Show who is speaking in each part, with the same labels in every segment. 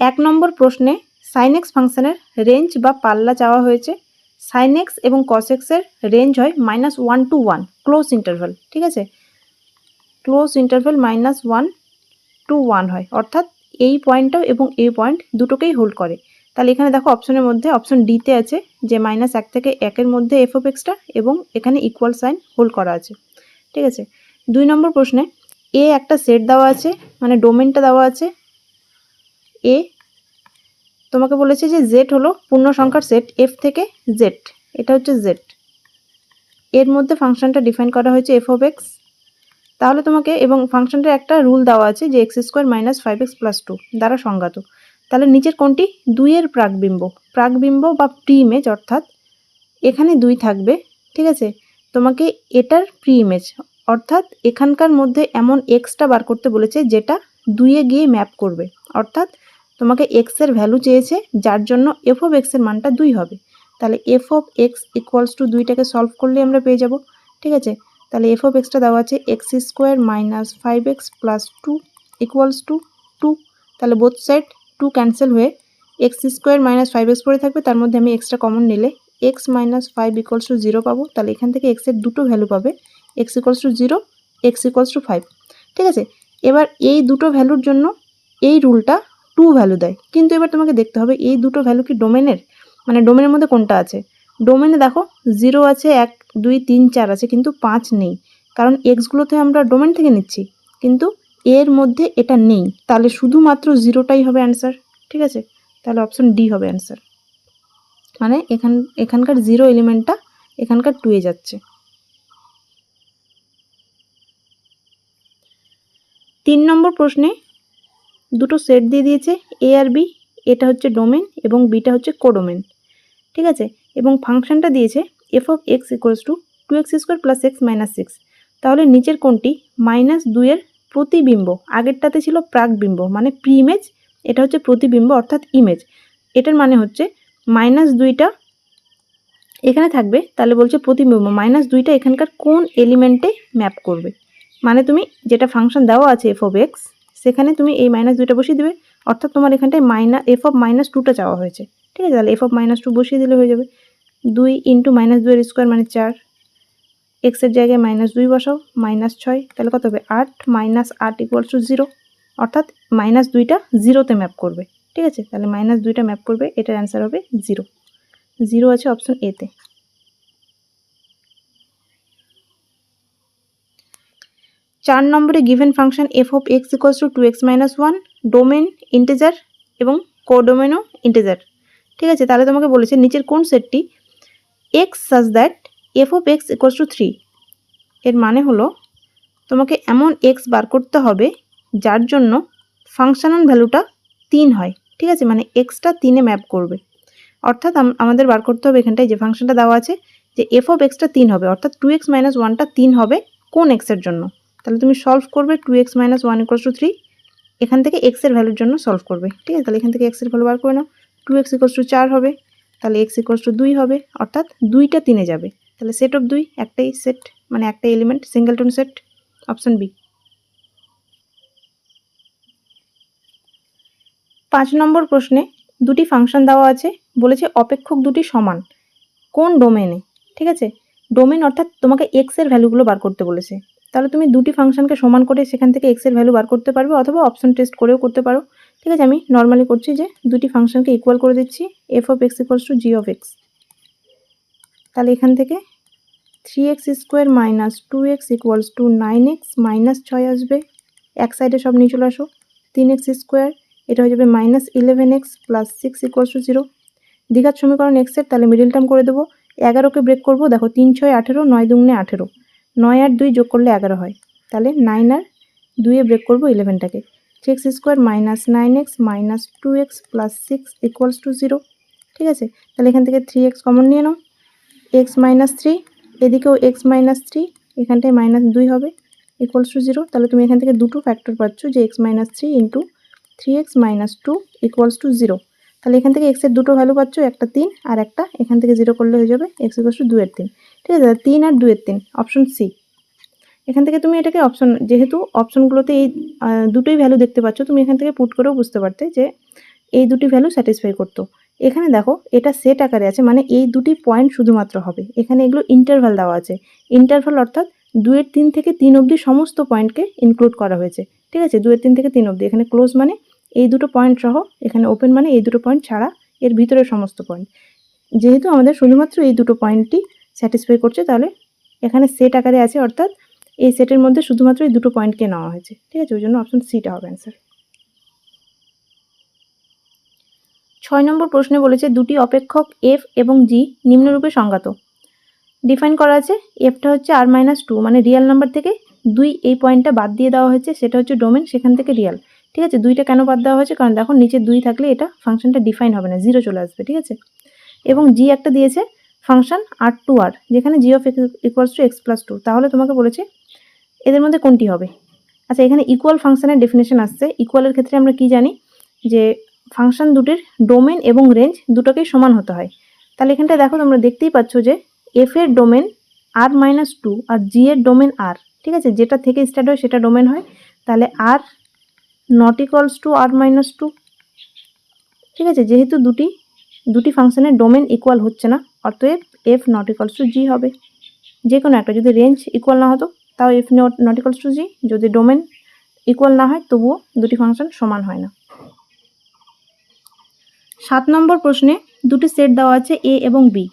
Speaker 1: এক নম্বর প্রশ্নে সাইনেক্স ফাংশনের রেঞ্জ বা পাল্লা চাওয়া হয়েছে। সাইনেক্স এবং কসেক্সের রেঞ্জ হয় minus one to one, close interval ঠিক আছে? Close interval minus one to one হয়, অর্থাৎ এই পয়েন্টটাও এবং এই পয়েন্ট দুটোকেই হোল্ড করে। তাহলে এখানে দেখো অপশনের মধ্যে অপশন ডিতে আছে যে মাইনাস এক থেকে একের মধ্যে এফ অফ এক্সটা এবং এখানে ইকুয়াল সাইন হোল্ড করা আছে, ঠিক আছে? দুই নম্বর প্রশ্নে এ একটা সেট দেওয়া আছে মানে ডোমেনটা দেওয়া আছে এ তোমাকে বলেছে যে জেড হলো পূর্ণ সংখ্যার সেট এফ থেকে জেড এটা হচ্ছে জেড এর মধ্যে ফাংশনটা ডিফাইন করা হয়েছে এফ অফ এক্স তাহলে তোমাকে এবং ফাংশনটার একটা রুল দেওয়া আছে যে x square minus five x plus two দ্বারা সংজ্ঞাত। তাহলে নিচের কোনটি? দুইয়ের প্রাকবিম্ব। প্রাকবিম্ব বা প্রি ইমেজ অর্থাৎ এখানে দুই থাকবে, ঠিক আছে? তোমাকে এটার প্রি ইমেজ অর্থাৎ এখানকার মধ্যে এমন এক্সটা বার করতে বলেছে যেটা দুইয়ে গিয়ে ম্যাপ করবে। অর্থাৎ তোমাকে এক্সের ভ্যালু চেয়েছে, যার জন্য এফ অফ এক্সের মানটা দুই হবে। তাহলে f of x equals to দুইটাকে সলভ করলে আমরা পেয়ে যাব। ঠিক আছে? তাহলে এফ অফ এক্সটা দেওয়া আছে x square minus five x plus two equals to two তাহলে বোথ সাইড টু ক্যান্সেল হয়ে x square minus five x পড়ে থাকবে, তার মধ্যে আমি এক্সট্রা কমন নিলে x minus five equals to zero পাবো। তাহলে এখান থেকে এক্সের দুটো ভ্যালু পাবে x equals to zero x equals to five ঠিক আছে? এবার এই দুটো ভ্যালুর জন্য এই রুলটা টু ভ্যালু দেয়। কিন্তু এবার তোমাকে দেখতে হবে, এই দুটো ভ্যালু কি ডোমেনের মানে ডোমেনের মধ্যে কোনটা আছে? ডোমেনে দেখো জিরো আছে, এক, দুই, তিন, চার আছে, কিন্তু পাঁচ নেই। কারণ এক্সগুলোতে আমরা ডোমেন থেকে নিচ্ছি, কিন্তু এর মধ্যে এটা নেই। তাহলে শুধুমাত্র জিরোটাই হবে অ্যান্সার ঠিক আছে? তাহলে অপশন ডি হবে অ্যান্সার মানে এখান, এখানকার জিরো এলিমেন্টটা এখানকার টুয়ে যাচ্ছে। তিন নম্বর প্রশ্নে দুটো সেট দিয়ে দিয়েছে এ আর বি এটা হচ্ছে ডোমেন এবং বিটা হচ্ছে কোডোমেন ঠিক আছে? এবং ফাংশনটা দিয়েছে f of x equals to two x square plus x minus six তাহলে নিচের কোনটি মাইনাস দুইয়ের প্রতিবিম্ব, আগেরটাতে ছিল প্রাকবিম্ব মানে প্রি ইমেজ এটা হচ্ছে প্রতিবিম্ব অর্থাৎ ইমেজ এটার মানে হচ্ছে মাইনাস দুইটা এখানে থাকবে, তাহলে বলছে প্রতিবিম্ব মাইনাস দুইটা এখানকার কোন এলিমেন্টে ম্যাপ করবে মানে তুমি যেটা ফাংশন দেওয়া আছে এফ অফ এক্স সেখানে তুমি এই মাইনাস দুইটা বসিয়ে দেবে। অর্থাৎ তোমার এখানটায় মাইনাস এফ অফ মাইনাস টুটা চাওয়া হয়েছে। ঠিক আছে? তাহলে এফ অফ মাইনাস টু বসিয়ে দিলে হয়ে যাবে। দুই ইন্টু মাইনাস দুইয়ের স্কোয়ার মানে চার। এক্সের জায়গায় মাইনাস দুই বসাও মাইনাস ছয়, তাহলে কত হবে? আট মাইনাস আট ইকুয়ালস টু জিরো অর্থাৎ মাইনাস দুইটা জিরোতে ম্যাপ করবে। ঠিক আছে? তাহলে মাইনাস দুইটা ম্যাপ করবে, এটার অ্যান্সার হবে জিরো জিরো আছে অপশন এতে চার নম্বরে given function f of x equals to two x minus one domain integer এবং কোডোমেনও ইন্টেজার ঠিক আছে, তাহলে তোমাকে বলেছে নিচের কোন সেটটি? X such that f of x equals to three এর মানে হলো তোমাকে এমন এক্স বার করতে হবে যার জন্য ফাংশনাল ভ্যালুটা তিন হয়। ঠিক আছে মানে এক্সটা তিনে ম্যাপ করবে। অর্থাৎ আমাদের বার করতে হবে এখানটায় যে ফাংশনটা দেওয়া আছে যে এফ অফ এক্সটা তিন হবে। অর্থাৎ টু এক্স মাইনাস ওয়ানটা তিন হবে কোন এক্সের জন্য? তাহলে তুমি সলভ করবে two x minus one equals to three এখান থেকে এক্সের ভ্যালুর জন্য সলভ করবে, ঠিক আছে? তাহলে এখান থেকে এক্সের ভ্যালু বার করে নাও টু এক্স ইকুয়ালস টু চার হবে, তাহলে এক্স ইকুয়ালস টু দুই হবে, অর্থাৎ দুইটা তিনে যাবে। তাহলে সেট অফ দুই, একটাই সেট মানে একটাই element singleton set option B পাঁচ নম্বর প্রশ্নে দুটি ফাংশন দেওয়া আছে, বলেছে অপেক্ষক দুটি সমান, কোন ডোমেনে ঠিক আছে? ডোমেন অর্থাৎ তোমাকে এক্সের ভ্যালুগুলো বার করতে বলেছে। তাহলে তুমি দুটি ফাংশনকে সমান করে সেখান থেকে এক্সের ভ্যালু বার করতে পারবে অথবা অপশন টেস্ট করেও করতে পারো। ঠিক আছে, আমি নর্মালি করছি যে দুটি ফাংশনকে ইকুয়াল করে দিচ্ছি f of x equals to g of x তাহলে এখান থেকে three x square minus two x equals to nine x minus ছয় আসবে। এক সাইডে সব নিয়ে চলে আসো। তিন এক্স স্কোয়ার এটা হয়ে যাবে minus eleven x plus six equals to zero দীঘার সমীকরণ এক্সের তাহলে মিডিল টার্ম করে দেবো। এগারোকে ব্রেক করব, দেখো তিন, ছয়, আঠেরো, নয়, দুগুণে আঠেরো। নয় আর দুই যোগ করলে এগারো হয়। তাহলে নাইন আর দুইয়ে ব্রেক করব ইলেভেনটাকে x square minus nine x minus two x plus six equals to zero ঠিক আছে? তাহলে এখান থেকে থ্রি এক্স কমন নিয়ে নাও। এক্স মাইনাস থ্রি এদিকেও এক্স মাইনাস থ্রি এখানটায় মাইনাস দুই হবে ইকুয়ালস টু জিরো তাহলে তুমি এখান থেকে দুটো ফ্যাক্টর পাচ্ছ যে x minus three into three x minus two equals to zero তাহলে এখান থেকে এক্সের দুটো ভ্যালু পাচ্ছ, একটা তিন, আর একটা এখান থেকে জিরো করলে হয়ে যাবে এক্স ইকুয়ালস টু দুয়ের তিন। ঠিক আছে, তিন আর দুয়ের তিন অপশন সি এখান থেকে তুমি এটাকে অপশন যেহেতু অপশনগুলোতে এই দুটোই ভ্যালু দেখতে পাচ্ছ, তুমি এখান থেকে পুট করেও বুঝতে পারতে যে এই দুটি ভ্যালু স্যাটিসফাই করতো। এখানে দেখো, এটা সেট আকারে আছে মানে এই দুটি পয়েন্ট শুধুমাত্র হবে। এখানে এগুলো ইন্টারভ্যাল দেওয়া আছে। ইন্টারভ্যাল অর্থাৎ দুয়ের তিন থেকে তিন অবধি সমস্ত পয়েন্টকে ইনক্লুড করা হয়েছে। ঠিক আছে, দুয়ের তিন থেকে তিন অবধি, এখানে ক্লোজ মানে এই দুটো পয়েন্ট সহ, এখানে ওপেন মানে এই দুটো পয়েন্ট ছাড়া এর ভিতরের সমস্ত পয়েন্ট যেহেতু আমাদের শুধুমাত্র এই দুটো পয়েন্টই স্যাটিসফাই করছে, তাহলে এখানে সেট আকারে আছে, অর্থাৎ এই সেটের মধ্যে শুধুমাত্র এই দুটো পয়েন্টকে নেওয়া হয়েছে। ঠিক আছে? ওই জন্য অপশন সিটা হবে অ্যান্সার ছয় নম্বর প্রশ্নে বলেছে, দুটি অপেক্ষক এফ এবং জি নিম্নরূপে সংজ্ঞাত। ডিফাইন করা আছে এফটা হচ্ছে আর মাইনাস টু মানে রিয়াল নাম্বার থেকে দুই এই পয়েন্টটা বাদ দিয়ে দেওয়া হয়েছে, সেটা হচ্ছে ডোমেন সেখান থেকে রিয়াল ঠিক আছে? দুইটা কেন বাদ দেওয়া হয়েছে? কারণ দেখো, নিচে দুই থাকলে এটা ফাংশনটা ডিফাইন হবে না জিরো চলে আসবে, ঠিক আছে? এবং জি একটা দিয়েছে ফাংশন আর টু আর যেখানে g of equals to x plus two তাহলে তোমাকে বলেছে এদের মধ্যে কোনটি হবে? আচ্ছা এখানে ইকুয়াল ফাংশনের ডেফিনেশন আসছে। ইকুয়ালের ক্ষেত্রে আমরা কি জানি? যে ফাংশন দুটির ডোমেন এবং রেঞ্জ দুটোকেই সমান হতে হয়। তাহলে এখানটায় দেখো, তোমরা দেখতেই পাচ্ছ যে এফ এর ডোমেন আর মাইনাস টু আর জি এর ডোমেন আর ঠিক আছে? যেটা থেকে স্টার্ট হয়, সেটা ডোমেন হয়। তাহলে R not equals to R minus two ঠিক আছে? যেহেতু দুটি দুটি ফাংশনের ডোমেন ইকুয়াল হচ্ছে না অতএব f not equals to g হবে। যে কোনো একটা যদি রেঞ্জ ইকুয়াল না হতো, তাও f not equals to g যদি ডোমেন ইকুয়াল না হয়, তবুও দুটি ফাংশন সমান হয় না। সাত নম্বর প্রশ্নে দুটি সেট দেওয়া আছে এ এবং বি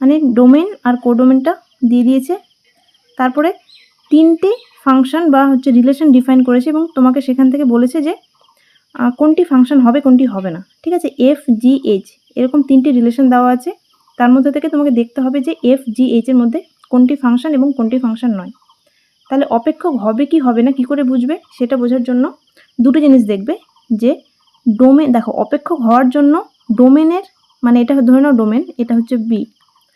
Speaker 1: মানে ডোমেন আর কোডোমেনটা দিয়ে দিয়েছে। তারপরে তিনটে ফাংশন বা হচ্ছে রিলেশন ডিফাইন করেছে এবং তোমাকে সেখান থেকে বলেছে যে কোনটি ফাংশন হবে, কোনটি হবে না। ঠিক আছে? এফ জি এইচ এরকম তিনটি রিলেশন দেওয়া আছে। তার মধ্যে থেকে তোমাকে দেখতে হবে যে এফ জি এইচ এর মধ্যে কোনটি ফাংশন এবং কোনটি ফাংশন নয়। তাহলে অপেক্ষক হবে কি হবে না, কি করে বুঝবে সেটা বোঝার জন্য দুটো জিনিস দেখবে যে ডোমেন দেখো অপেক্ষক হওয়ার জন্য ডোমেনের মানে এটা ধরে নাও ডোমেন এটা হচ্ছে বি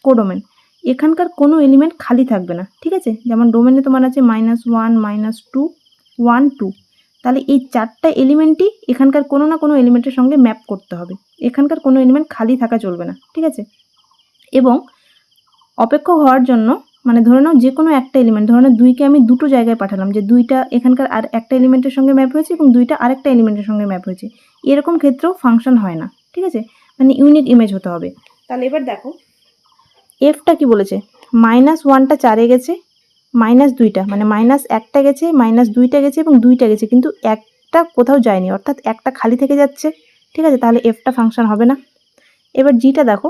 Speaker 1: কোডোমেন এখানকার কোনো এলিমেন্ট খালি থাকবে না, ঠিক আছে? যেমন ডোমেনে তোমার আছে minus one minus two one two তাহলে এই চারটা এলিমেন্টই এখানকার কোনো না কোনো এলিমেন্টের সঙ্গে ম্যাপ করতে হবে। এখানকার কোনো এলিমেন্ট খালি থাকা চলবে না, ঠিক আছে? এবং অপেক্ষক হওয়ার জন্য মানে ধরে নাও যে কোনো একটা এলিমেন্ট ধরে নাও দুইকে আমি দুটো জায়গায় পাঠালাম, যে দুইটা এখানকার আর একটা এলিমেন্টের সঙ্গে ম্যাপ হয়েছে এবং দুইটা আরেকটা এলিমেন্টের সঙ্গে ম্যাপ হয়েছে। এরকম ক্ষেত্রেও ফাংশন হয় না, ঠিক আছে? মানে ইউনিক ইমেজ হতে হবে। তাহলে এবার দেখো এফটা কি বলেছে? মাইনাস ওয়ানটা চারে গেছে মাইনাস দুইটা মানে মাইনাস একটা গেছে মাইনাস দুইটা গেছে এবং দুইটা গেছে, কিন্তু একটা কোথাও যায়নি, অর্থাৎ একটা খালি থেকে যাচ্ছে, ঠিক আছে? তাহলে এফটা ফাংশন হবে না। এবার জিটা দেখো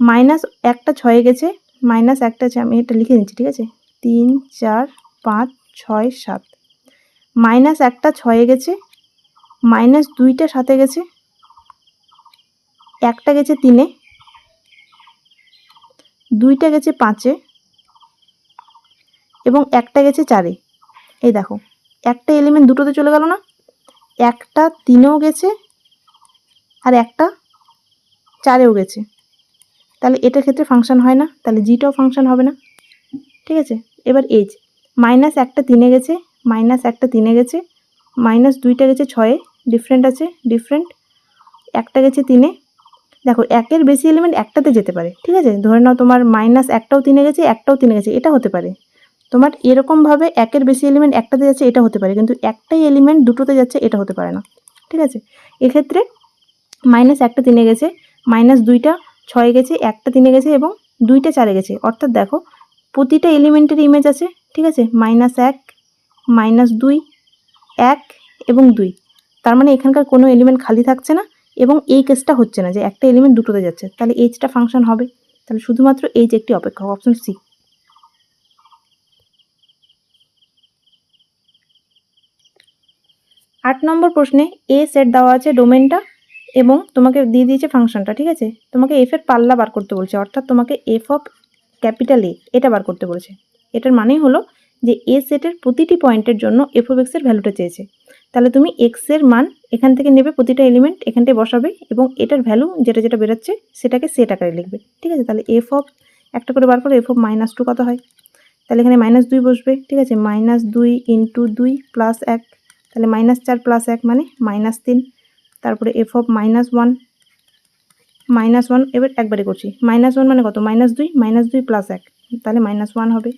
Speaker 1: মাইনাস একটা ছয়ে গেছে, মাইনাস একটা আছে আমি এটা লিখে নিচ্ছি, ঠিক আছে? তিন, চার, পাঁচ, ছয়, সাত। মাইনাস একটা ছয়ে গেছে, মাইনাস দুইটা সাথে গেছে, একটা গেছে তিনে, দুইটা গেছে পাঁচে, এবং একটা গেছে চারে। এই দেখো, একটা এলিমেন্ট দুটোতে চলে গেল না? একটা তিনেও গেছে, আর একটা চারেও গেছে। তাহলে এটার ক্ষেত্রে ফাংশন হয় না, তাহলে জিটাও ফাংশন হবে না। ঠিক আছে? এবার এজ মাইনাস একটা তিনে গেছে মাইনাস একটা তিনে গেছে মাইনাস দুইটা গেছে ছয়ে ডিফারেন্ট আছে ডিফারেন্ট একটা গেছে তিনে। দেখো, একের বেশি এলিমেন্ট একটাতে যেতে পারে, ঠিক আছে? ধরে নাও তোমার মাইনাস একটাও তিনে গেছে, একটাও তিনে গেছে, এটা হতে পারে। তোমার এরকমভাবে একের বেশি এলিমেন্ট একটাতে যাচ্ছে, এটা হতে পারে, কিন্তু একটাই এলিমেন্ট দুটোতে যাচ্ছে, এটা হতে পারে না। ঠিক আছে? এক্ষেত্রে মাইনাস একটা তিনে গেছে মাইনাস দুইটা ছয়ে গেছে, একটা তিনে গেছে এবং দুইটা চারে গেছে। অর্থাৎ দেখো, প্রতিটা এলিমেন্টের ইমেজ আছে, ঠিক আছে? মাইনাস এক মাইনাস দুই, এক এবং দুই। তার মানে এখানকার কোনো এলিমেন্ট খালি থাকছে না এবং এই কেসটা হচ্ছে না যে একটা এলিমেন্ট দুটোতে যাচ্ছে। তাহলে এইচটা ফাংশন হবে। তাহলে শুধুমাত্র এইচ একটি অপেক্ষক অপশন সি আট নম্বর প্রশ্নে এ সেট দেওয়া আছে ডোমেনটা এবং তোমাকে দিয়ে দিয়েছে ফাংশনটা, ঠিক আছে? তোমাকে এফ এর পাল্লা বার করতে বলছে, অর্থাৎ তোমাকে এফ অফ ক্যাপিটাল এ এটা বার করতে বলেছে। এটার মানেই হলো যে এ সেটের প্রতিটি পয়েন্টের জন্য এফ অফ এক্সের ভ্যালুটা চেয়েছে। তাহলে তুমি এক্সের মান এখান থেকে নেবে প্রতিটা এলিমেন্ট এখানটায় বসাবে এবং এটার ভ্যালু যেটা যেটা বেরোচ্ছে সেটাকে সেট আকারে লিখবে, ঠিক আছে? তাহলে এফ অফ একটা করে বার করে এফ অফ মাইনাস টু কত হয়? তাহলে এখানে মাইনাস দুই বসবে, ঠিক আছে? মাইনাস দুই ইন্টু দুই প্লাস এক, তাহলে মাইনাস চার প্লাস এক মানে মাইনাস তিন। তারপরে f of minus one minus one এবার একবারে করছি। মাইনাস ওয়ান মানে কত? মাইনাস দুই মাইনাস দুই প্লাস এক। তাহলে মাইনাস ওয়ান হবে,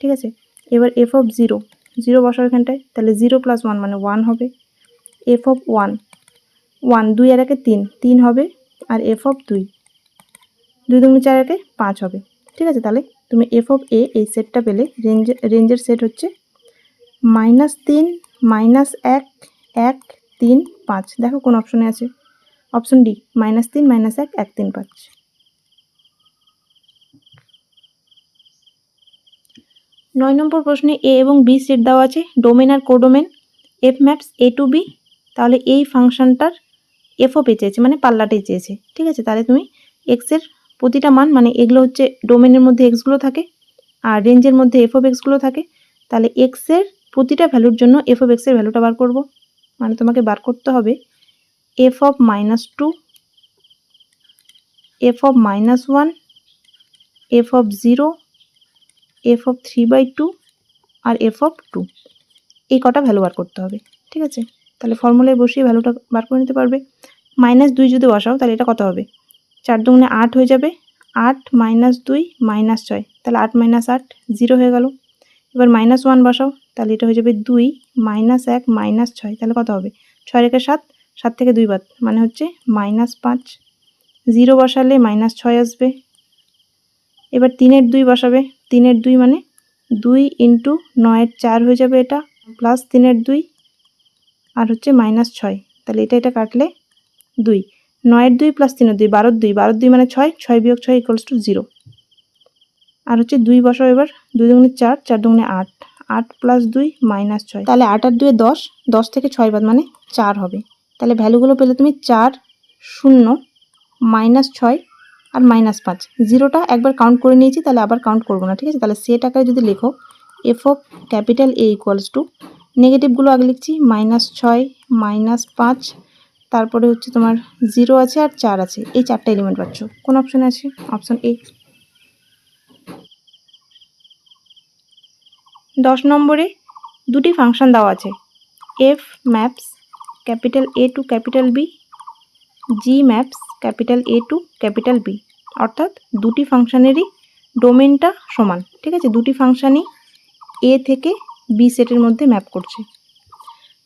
Speaker 1: ঠিক আছে? এবার এফ অফ জিরো জিরো বসার এখানটায়, তাহলে জিরো প্লাস ওয়ান মানে ওয়ান হবে। এফ অফ ওয়ান ওয়ান দুই আর একে তিন তিন হবে, আর এফ অফ দুই দুই দুগুণে চার একে পাঁচ হবে। ঠিক আছে? তাহলে তুমি এফ অফ এ এই সেটটা পেলে রেঞ্জ রেঞ্জের সেট হচ্ছে মাইনাস তিন মাইনাস এক এক তিন, পাঁচ। দেখো কোন অপশনে আছে। অপশন ডি মাইনাস তিন মাইনাস এক এক, তিন, পাঁচ। নয় নম্বর প্রশ্নে এ এবং বি সেট দেওয়া আছে। Domain R codomain f maps A to B তাহলে এই ফাংশনটার এফও পে চেয়েছে মানে পাল্লাটাই চেয়েছে। ঠিক আছে? তাহলে তুমি এক্সের প্রতিটা মান মানে এগুলো হচ্ছে ডোমেনের মধ্যে এক্সগুলো থাকে আর রেঞ্জের মধ্যে এফ অফ এক্সগুলো থাকে। তাহলে এক্সের প্রতিটা ভ্যালুর জন্য এফ অফ এক্সের ভ্যালুটা বার করব। মানে তোমাকে বার করতে হবে। F of minus two f of minus one f of zero f of three by two R f of two এই কটা ভ্যালু বার করতে হবে, ঠিক আছে? তাহলে ফর্মুলায় বসিয়ে ভ্যালুটা বার করে নিতে পারবে। মাইনাস দুই যদি বসাও, তাহলে এটা কত হবে? চার দুগুণে আট হয়ে যাবে। আট মাইনাস দুই মাইনাস ছয়। তাহলে আট মাইনাস আট জিরো হয়ে গেল। এবার মাইনাস ওয়ান বসাও, তাহলে এটা হয়ে যাবে দুই মাইনাস এক মাইনাস ছয়, তাহলে কত হবে? ছয় রেখে সাত সাত থেকে দুই বাদ মানে হচ্ছে মাইনাস পাঁচ। জিরো বসালে মাইনাস ছয় আসবে। এবার তিনের দুই বসাবে, তিনের দুই মানে দুই ইন্টু নয়ের চার হয়ে যাবে এটা প্লাস তিনের দুই, আর হচ্ছে মাইনাস ছয়, তাহলে এটা এটা কাটলে দুই। নয়ের দুই প্লাস তিনের দুই, বারোর দুই বারোর দুই মানে ছয় ছয় বিয়োগ ছয় ইকুয়ালস টু জিরো আর হচ্ছে দুই বসাও এবার, দুই দুগুণে চার চার দুগুণে আট। আট প্লাস দুই মাইনাস ছয়। তাহলে আট আর দুয়ে দশ দশ থেকে ছয় বাদ মানে চার হবে। তাহলে ভ্যালুগুলো পেলে তুমি চার শূন্য মাইনাস ছয় আর মাইনাস পাঁচ। জিরোটা একবার কাউন্ট করে নিয়েছি, তাহলে আবার কাউন্ট করব না, ঠিক আছে? তাহলে সেট আকারে যদি লেখো f of capital A equals to নেগেটিভগুলো আগে লিখছি মাইনাস ছয় মাইনাস পাঁচ, তারপরে হচ্ছে তোমার জিরো আছে আর চার আছে। এই চারটা এলিমেন্ট পাচ্ছ। কোন অপশানে আছে? অপশান এ দশ নম্বরে দুটি ফাংশন দেওয়া আছে। F maps capital A to capital B g maps capital A to capital B অর্থাৎ দুটি ফাংশানেরই ডোমেনটা সমান, ঠিক আছে? দুটি ফাংশানই এ থেকে বি সেটের মধ্যে ম্যাপ করছে।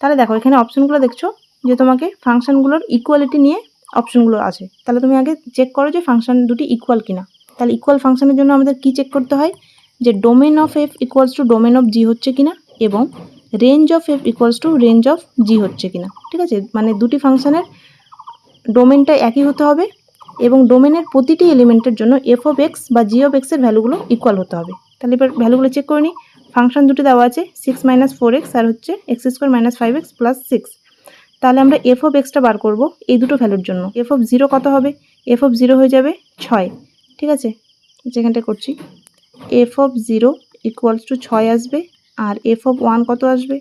Speaker 1: তাহলে দেখো, এখানে অপশনগুলো দেখছ, যে তোমাকে ফাংশানগুলোর ইকুয়ালিটি নিয়ে অপশনগুলো আছে। তাহলে তুমি আগে চেক করো যে ফাংশান দুটি ইকুয়াল কিনা। তাহলে ইকুয়াল ফাংশানের জন্য আমাদের কি চেক করতে হয়? যে domain of f equals to domain of g হচ্ছে কিনা এবং range of f equals to range of g হচ্ছে কিনা। ঠিক আছে? মানে দুটি ফাংশানের ডোমেনটা একই হতে হবে এবং ডোমেনের প্রতিটি এলিমেন্টের জন্য এফ অফ এক্স বা জি অফ এক্সের ভ্যালুগুলো ইকুয়াল হতে হবে। তাহলে এবার ভ্যালুগুলো চেক করে নিই। ফাংশন দুটি দেওয়া আছে সিক্স মাইনাস ফোর এক্স আর হচ্ছে x square minus five x plus six তাহলে আমরা এফ অফ এক্সটা বার করব এই দুটো ভ্যালুর জন্য। এফ অফ জিরো কত হবে? এফ অফ জিরো হয়ে যাবে ছয়। ঠিক আছে? যেখানটা করছি। F of zero equals to ছয় আসবে আর এফ অফ ওয়ান কত আসবে?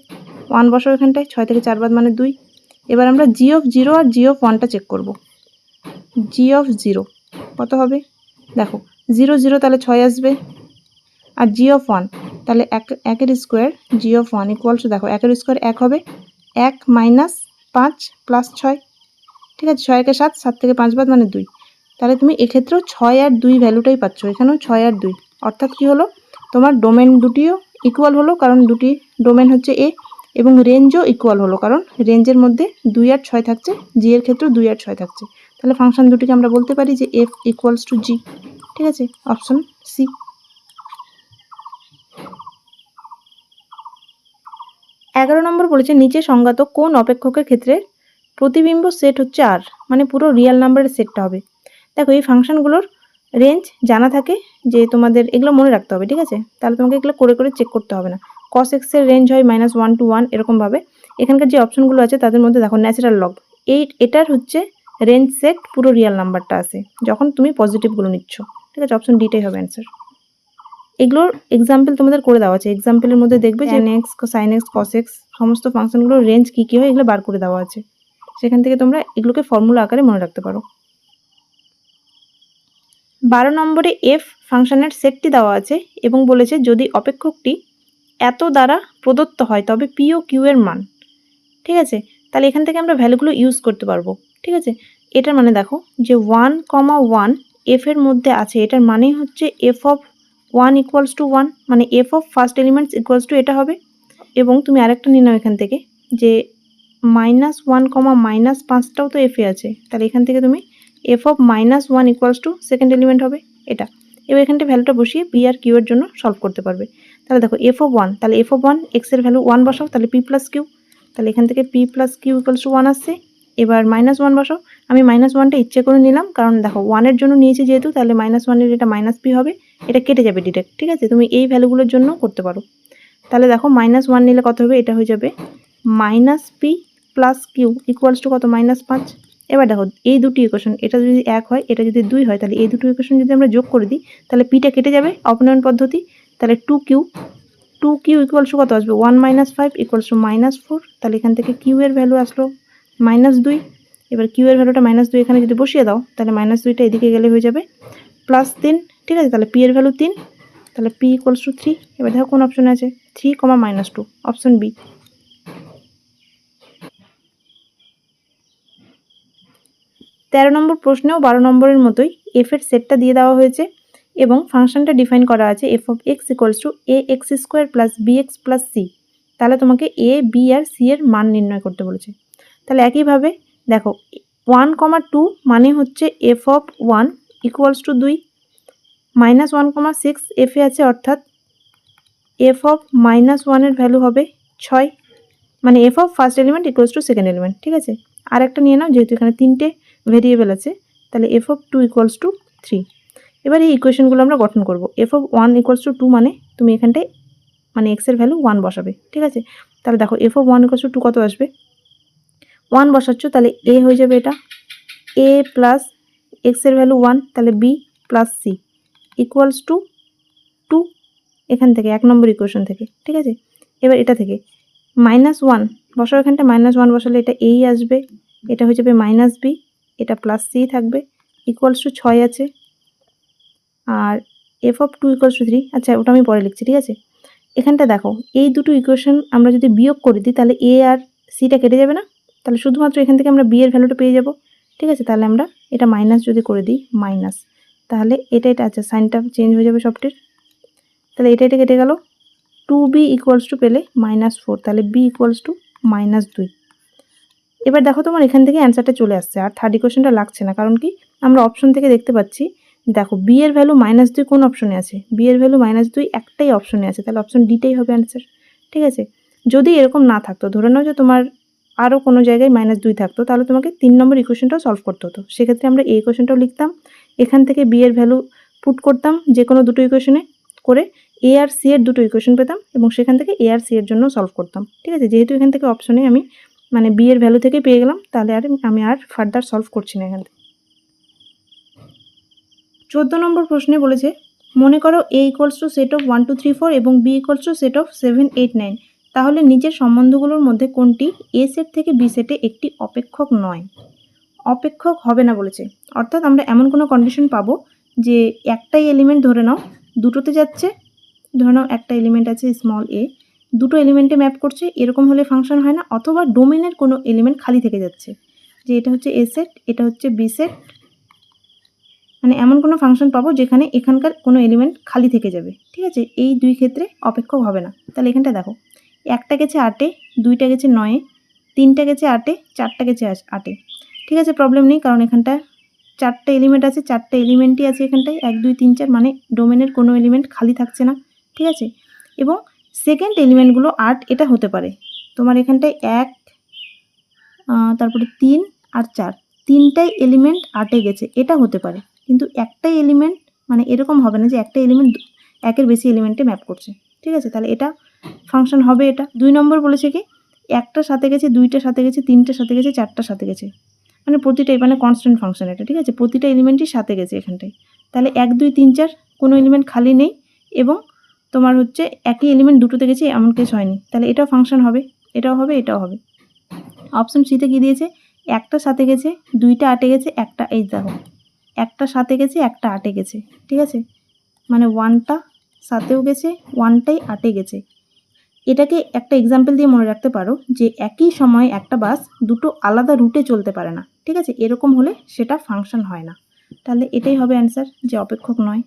Speaker 1: ওয়ান বসাও এখানটায়, ছয় থেকে চার বাদ মানে দুই। এবার আমরা জি অফ জিরো আর জি অফ ওয়ানটা চেক করব। জি অফ জিরো কত হবে? দেখো জিরো জিরো তাহলে ছয় আসবে। আর জি অফ ওয়ান তাহলে এক, একের square g of one equals দেখো, একের স্কোয়ার এক হবে। এক মাইনাস পাঁচ প্লাস ছয়। ঠিক আছে, ছয় একে সাত সাত থেকে পাঁচ বাদ মানে দুই। তাহলে তুমি এক্ষেত্রেও ছয় আর দুই ভ্যালুটাই পাচ্ছ, এখানেও ছয় আর দুই। অর্থাৎ কি হলো? তোমার ডোমেন দুটিও ইকুয়াল হলো, কারণ দুটি ডোমেন হচ্ছে এ এবং রেঞ্জও ইকুয়াল হলো, কারণ রেঞ্জের মধ্যে দুই আর ছয় থাকছে জি এর ক্ষেত্রেও দুই আর ছয় থাকছে। তাহলে ফাংশন দুটিকে আমরা বলতে পারি যে এফ ইকুয়ালস টু জি ঠিক আছে? অপশন সি এগারো নম্বর বলেছে, নিচে সংজ্ঞাত কোন অপেক্ষকের ক্ষেত্রে প্রতিবিম্ব সেট হচ্ছে আর মানে পুরো রিয়েল নাম্বারের সেটটা হবে। দেখো, এই ফাংশনগুলোর রেঞ্জ জানা থাকে যে তোমাদের এগুলো মনে রাখতে হবে, ঠিক আছে? তাহলে তোমাকে এগুলো করে করে চেক করতে হবে না। কস এক্সের রেঞ্জ হয় মাইনাস ওয়ান টু ওয়ান এরকমভাবে। এখানকার যে অপশনগুলো আছে তাদের মধ্যে দেখো ন্যাচারাল লগ এই, এটার হচ্ছে রেঞ্জ সেট পুরো রিয়াল নাম্বারটা আছে, যখন তুমি পজিটিভগুলো নিচ্ছ। ঠিক আছে? অপশন ডিটাই হবে অ্যান্সার এগুলোর এক্সাম্পল তোমাদের করে দেওয়া আছে। এক্সাম্পলের মধ্যে দেখবে যে x sine x cos x সমস্ত ফাংশনগুলোর রেঞ্জ কী কী হয় এগুলো বার করে দেওয়া আছে। সেখান থেকে তোমরা এগুলোকে ফর্মুলা আকারে মনে রাখতে পারো। বারো নম্বরে এফ ফাংশনের সেটটি দেওয়া আছে এবং বলেছে যদি অপেক্ষকটি এত দ্বারা প্রদত্ত হয়, তবে পি ও কিউ এর মান। ঠিক আছে? তাহলে এখান থেকে আমরা ভ্যালুগুলো ইউজ করতে পারব। ঠিক আছে? এটার মানে দেখো যে ওয়ান কমা ওয়ান এফ এর মধ্যে আছে, এটার মানেই হচ্ছে f of one equals to one মানে f of first elements equals to এটা হবে। এবং তুমি আরেকটা নিয়ে নাও এখান থেকে যে মাইনাস ওয়ান কমা মাইনাস পাঁচটাও তো এফে আছে। তাহলে এখান থেকে তুমি f of minus one equals to second element হবে, এটা। এবার এখানটা ভ্যালুটা বসিয়ে পি আর কিউ এর জন্য সলভ করতে পারবে। তাহলে দেখো এফ অফ ওয়ান তাহলে এফ অফ ওয়ান এক্সের ভ্যালু ওয়ান বসাও, তাহলে পি প্লাস কিউ তাহলে এখান থেকে p plus q equals to one আসছে। এবার মাইনাস ওয়ান বসাও। আমি মাইনাস ওয়ানটা ইচ্ছে করে নিলাম, কারণ দেখো ওয়ানের জন্য নিয়েছি যেহেতু, তাহলে মাইনাস ওয়ানের এটা মাইনাস পি হবে। এটা কেটে যাবে ডিরেক্ট ঠিক আছে? তুমি এই ভ্যালুগুলোর জন্য করতে পারো। তাহলে দেখো মাইনাস ওয়ান নিলে কত হবে? এটা হয়ে যাবে minus p plus q equals to কত? মাইনাস পাঁচ। এবার দেখো, এই দুটি ইকুয়েশন এটা যদি এক হয়, এটা যদি দুই হয়, তাহলে এই দুটো ইকুয়েশন যদি আমরা যোগ করে দিই, তাহলে পিটা কেটে যাবে অপনয়ন পদ্ধতি, তাহলে two q two q equals কত আসবে? One minus five equals to minus four তাহলে এখান থেকে কিউ এর ভ্যালু আসলো মাইনাস দুই, এবার কিউ এর ভ্যালুটা মাইনাস দুই এখানে যদি বসিয়ে দাও, তাহলে মাইনাস দুইটা এদিকে গেলে হয়ে যাবে প্লাস তিন, ঠিক আছে? তাহলে পি এর ভ্যালু তিন, তাহলে পি ইকুয়ালস টু থ্রি এবার দেখো কোন অপশন আছে? Three comma minus two option B তেরো নম্বর প্রশ্নেও বারো নম্বরের মতোই এফ এর সেটটা দিয়ে দেওয়া হয়েছে এবং ফাংশনটা ডিফাইন করা আছে f of x equals to a x square plus b x plus c তাহলে তোমাকে এ বি আর সি এর মান নির্ণয় করতে বলেছে। তাহলে একইভাবে দেখো ওয়ান কমা টু মানে হচ্ছে f of one equals to দুই মাইনাস ওয়ান কমা সিক্স এফে আছে অর্থাৎ এফ অফ মাইনাস ওয়ানের ভ্যালু হবে ছয়। মানে f of first element equals to second element ঠিক আছে? আর একটা নিয়ে নাও, যেহেতু এখানে তিনটে ভেরিয়েবল আছে, তাহলে f of two equals to three এবার এই ইকুয়েশনগুলো আমরা গঠন করব। F of one equals to two মানে তুমি এখানটায় মানে এক্সের ভ্যালু ওয়ান বসাবে, ঠিক আছে? তাহলে দেখো f of one equals to two কত আসবে? ওয়ান বসাচ্ছ, তাহলে এ হয়ে যাবে এটা। এ প্লাস এক্সের ভ্যালু ওয়ান তাহলে b plus c equals to two এখান থেকে, এক নম্বর ইকুয়েশন থেকে, ঠিক আছে? এবার এটা থেকে মাইনাস ওয়ান বসাও এখানটা মাইনাস ওয়ান বসালে এটা এই আসবে, এটা হয়ে যাবে মাইনাস বি এটা প্লাস সি থাকবে ইকুয়ালস টু ছয় আছে। আর f of two equals to three আচ্ছা ওটা আমি পরে লিখছি, ঠিক আছে? এখানটা দেখো, এই দুটো ইকুয়েশন আমরা যদি বিয়োগ করে দিই, তাহলে এ আর সিটা কেটে যাবে না? তাহলে শুধুমাত্র এখান থেকে আমরা বি এর ভ্যালুটা পেয়ে যাব। ঠিক আছে? তাহলে আমরা এটা মাইনাস যদি করে দিই মাইনাস তাহলে এটা এটা আচ্ছা সাইনটা চেঞ্জ হয়ে যাবে সবটির। তাহলে এটা এটা কেটে গেল। টু বি ইকুয়ালস টু পেলে মাইনাস ফোর তাহলে বি ইকুয়ালস টু মাইনাস দুই। এবার দেখো তোমার এখান থেকে অ্যান্সারটা চলে আসছে, আর থার্ড ইকুয়েশনটা লাগছে না, কারণ কি আমরা অপশন থেকে দেখতে পাচ্ছি, দেখো বি এর ভ্যালু মাইনাস দুই কোন অপশনে আছে? বি এর ভ্যালু মাইনাস দুই একটাই অপশনে আছে, তাহলে অপশন ডিটাই হবে অ্যান্সার ঠিক আছে? যদি এরকম না থাকতো, ধরে নাও যে তোমার আরও কোনো জায়গায় মাইনাস দুই থাকতো, তাহলে তোমাকে তিন নম্বর ইকুয়েশনটাও সলভ করতে হতো। সেক্ষেত্রে আমরা এই ইকুয়েশনটাও লিখতাম, এখান থেকে বি এর ভ্যালু পুট করতাম, যে কোনো দুটো ইকুয়েশনে করে এ আর সি এর দুটো ইকুয়েশন পেতাম, এবং সেখান থেকে এ আর সি এর জন্য সলভ করতাম, ঠিক আছে? যেহেতু এখান থেকে অপশনে আমি মানে বি এর ভ্যালু থেকে পেয়ে গেলাম, তাহলে আর আমি আর ফার্দার সলভ করছি না এখান থেকে। চোদ্দ নম্বর প্রশ্নে বলেছে, মনে করো A equals to set of one two three four এবং B equals to set of seven eight nine তাহলে নিচের সম্বন্ধগুলোর মধ্যে কোনটি এ সেট থেকে বি সেটে একটি অপেক্ষক নয়? অপেক্ষক হবে না বলেছে। অর্থাৎ আমরা এমন কোনো কন্ডিশন পাবো যে একটাই এলিমেন্ট ধরে নাও, দুটোতে যাচ্ছে, ধরে নাও একটা এলিমেন্ট আছে স্মল এ দুটো এলিমেন্টে ম্যাপ করছে, এরকম হলে ফাংশন হয় না, অথবা ডোমেনের কোনো এলিমেন্ট খালি থেকে যাচ্ছে। যে এটা হচ্ছে এ সেট এটা হচ্ছে বি সেট মানে এমন কোনো ফাংশন পাবো যেখানে এখানকার কোনো এলিমেন্ট খালি থেকে যাবে। ঠিক আছে? এই দুই ক্ষেত্রে অপেক্ষক হবে না। তাহলে এখানটা দেখো, একটা গেছে আটে, দুইটা গেছে নয়ে, তিনটা গেছে আটে, চারটা গেছে আটে। ঠিক আছে? প্রবলেম নেই, কারণ এখানটা চারটে এলিমেন্ট আছে, চারটে এলিমেন্টই আছে এখানটায়, এক, দুই, তিন, চার মানে ডোমেনের কোনো এলিমেন্ট খালি থাকছে না। ঠিক আছে? এবং সেকেন্ড এলিমেন্টগুলো আট, এটা হতে পারে। তোমার এখানটায় এক তারপরে তিন আর চার। তিনটাই এলিমেন্ট আটে গেছে, এটা হতে পারে। কিন্তু একটাই এলিমেন্ট মানে এরকম হবে না যে একটা এলিমেন্ট একের বেশি এলিমেন্টে ম্যাপ করছে। ঠিক আছে? তাহলে এটা ফাংশন হবে এটা। দুই নম্বর বলেছে কি? একটার সাথে গেছে দুইটার সাথে গেছে তিনটার সাথে গেছে চারটার সাথে গেছে। মানে প্রতিটাই মানে কনস্ট্যান্ট ফাংশন এটা। ঠিক আছে? প্রতিটা এলিমেন্টই সাথে গেছে এখানটায়। তাহলে এক, দুই, তিন, চার কোনো এলিমেন্ট খালি নেই এবং তোমার হচ্ছে একই এলিমেন্ট দুটোতে গেছে, এমন কেস হয়নি। তাহলে এটাও ফাংশন হবে, এটাও হবে এটাও হবে। অপশন সিতে কী দিয়েছে? একটা সাথে গেছে, দুইটা আটে গেছে, একটা এই দেখো। একটা সাথে গেছে, একটা আটে গেছে, ঠিক আছে? মানে ওয়ানটা সাথেও গেছে ওয়ানটাই আটে গেছে। এটাকে একটা এক্সাম্পল দিয়ে মনে রাখতে পারো যে একই সময়ে একটা বাস দুটো আলাদা রুটে চলতে পারে না, ঠিক আছে? এরকম হলে সেটা ফাংশন হয় না। তাহলে এটাই হবে অ্যান্সার যে অপেক্ষক নয়।